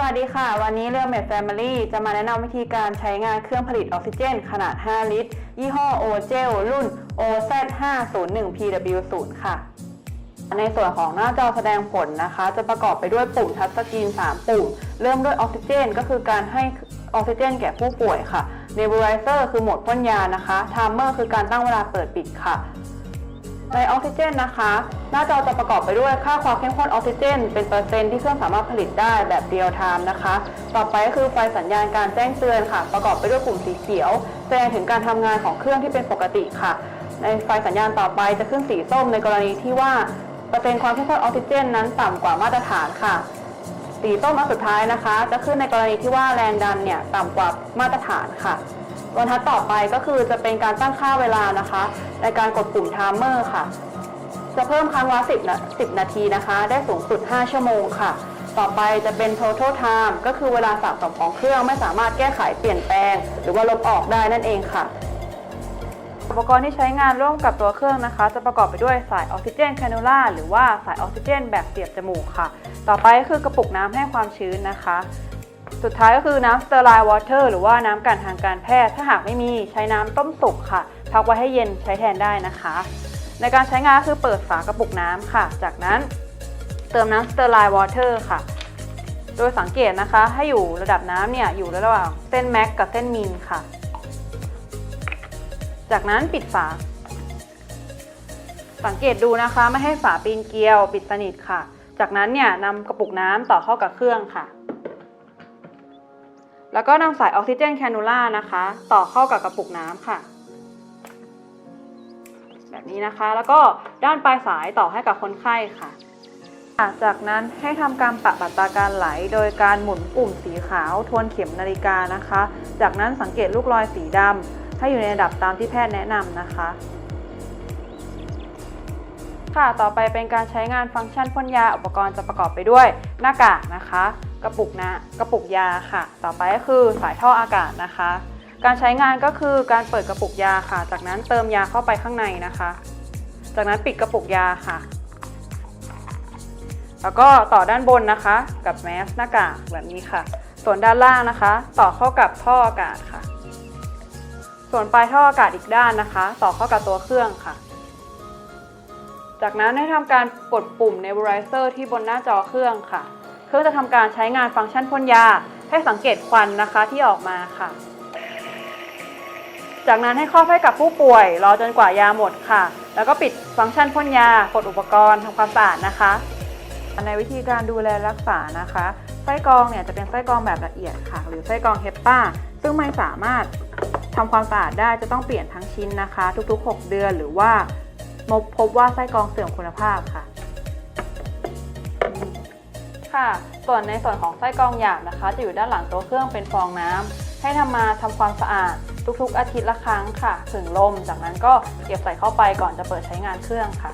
สวัสดีค่ะ วันนี้เรื่อเมดแฟมิลี่จะมาแนะนำวิธีการใช้งานเครื่องผลิตออกซิเจน ขนาด 5 ลิตร ยี่ห้อ o g e l รุ่น OZ501PW0 ค่ะ ในส่วนของหน้าจอแสดงผลนะคะ จะประกอบไปด้วยปุ่มทัชสกรีน 3 ปุ่ม เริ่มด้วยออกซิเจน ก็คือการให้ออกซิเจน แก่ผู้ป่วยค่ะ Nebulizer คือโหมดพ่นยานะคะ Timer คือการตั้งเวลาเปิดปิดค่ะ ในออกซิเจนนะคะ หน้าจอจะประกอบไปด้วยค่าความเข้มข้นออกซิเจน เป็นเปอร์เซ็นต์ที่เครื่องสามารถผลิตได้แบบเรียลไทม์นะคะ ต่อไปก็คือไฟสัญญาณการแจ้งเตือนค่ะ ประกอบไปด้วยปุ่มสีเขียว แสดงถึงการทำงานของเครื่องที่เป็นปกติค่ะ ในไฟสัญญาณต่อไปจะขึ้นสีส้มในกรณีที่ว่าเปอร์เซ็นต์ความเข้มข้นออกซิเจน นั้นต่ำกว่ามาตรฐานค่ะ สีส้มอันสุดท้ายนะคะ จะขึ้นในกรณีที่ว่าแรงดันเนี่ยต่ำกว่ามาตรฐานค่ะ บรรทัดต่อไปก็คือจะเป็นการตั้งค่าเวลานะคะ ในการกดปุ่ม timer ค่ะ จะเพิ่มครั้งละ 10นะ10 นาทีนะคะ ได้สูงสุด 5 ชั่วโมงค่ะ ต่อไปจะเป็น total time ก็คือเวลาสะสมของเครื่องไม่สามารถแก้ไขเปลี่ยนแปลง หรือว่าลบออกได้นั่นเองค่ะ อุปกรณ์ที่ใช้งานร่วมกับตัวเครื่องนะคะ จะประกอบไปด้วยสายออกซิเจนแคนูล่าหรือว่าสายออกซิเจนแบบเสียบจมูกค่ะ ต่อไปก็คือกระปุกน้ำให้ความชื้นนะคะ สุดท้ายก็คือน้ำ sterile water หรือว่าน้ำกันทางการแพทย์ ถ้าหากไม่มีใช้น้ำต้มสุกค่ะ พักไว้ให้เย็นใช้แทนได้นะคะ ในการใช้งานคือเปิดฝากระปุกน้ำค่ะ จากนั้นเติมน้ำ sterile water ค่ะ โดยสังเกตนะคะ ให้อยู่ระดับน้ำเนี่ยอยู่ระหว่างเส้นแม็กกับเส้นมินค่ะ จากนั้นปิดฝา สังเกตดูนะคะไม่ให้ฝาปีนเกลียว ปิดสนิทค่ะ จากนั้นเนี่ยนำกระปุกน้ำต่อเข้ากับเครื่องค่ะ แล้วก็นำสายออกซิเจนแคนูล่านะคะ ต่อเข้ากับกระปุกน้ำค่ะ แบบนี้นะคะ แล้วก็ด้านปลายสายต่อให้กับคนไข้ค่ะ จากนั้นให้ทำการปรับอัตราการไหล โดยการหมุนปุ่มสีขาว ทวนเข็มนาฬิกานะคะ จากนั้นสังเกตลูกรอยสีดำให้อยู่ในระดับตามที่แพทย์แนะนำนะคะ ค่ะต่อไปเป็นการใช้งานฟังก์ชันพ่นยาอุปกรณ์จะประกอบไปด้วยหน้ากากนะคะ กระปุกนะกระปุกยาค่ะ ต่อไปก็คือสายท่ออากาศนะคะ การใช้งานก็คือการเปิดกระปุกยาค่ะ จากนั้นเติมยาเข้าไปข้างในนะคะ จากนั้นปิดกระปุกยาค่ะ แล้วก็ต่อด้านบนนะคะ กับแมสหน้ากากแบบนี้ค่ะ ส่วนด้านล่างนะคะ ต่อเข้ากับท่ออากาศค่ะ ส่วนปลายท่ออากาศอีกด้านนะคะ ต่อเข้ากับตัวเครื่องค่ะจากนั้นให้ทำการกดปุ่ม Nebulizer ที่บนหน้าจอเครื่องค่ะ เครื่องจะทำการใช้งานฟังก์ชันพ่นยา ให้สังเกตควันนะคะที่ออกมาค่ะ จากนั้นให้ครอบให้กับผู้ป่วย รอจนกว่ายาหมดค่ะ แล้วก็ปิดฟังก์ชันพ่นยากดอุปกรณ์ทำความสะอาดนะคะในวิธีการดูแลรักษานะคะไส้กรองเนี่ยจะเป็นไส้กรองแบบละเอียดค่ะ หรือไส้กรองเฮปป้าซึ่งไม่สามารถทำความสะอาดได้จะต้องเปลี่ยนทั้งชิ้นนะคะ ทุกๆ 6 เดือนหรือว่าพบว่าไส้กรองเสื่อมคุณภาพค่ะ ค่ะ ส่วนในส่วนของไส้กรองหยาบนะคะ จะอยู่ด้านหลังตัวเครื่องเป็นฟองน้ำให้ทำมาทำความสะอาดทุกๆ อาทิตย์ละครั้งค่ะ ถึงลม จากนั้นก็เก็บใส่เข้าไปก่อนจะเปิดใช้งานเครื่องค่ะ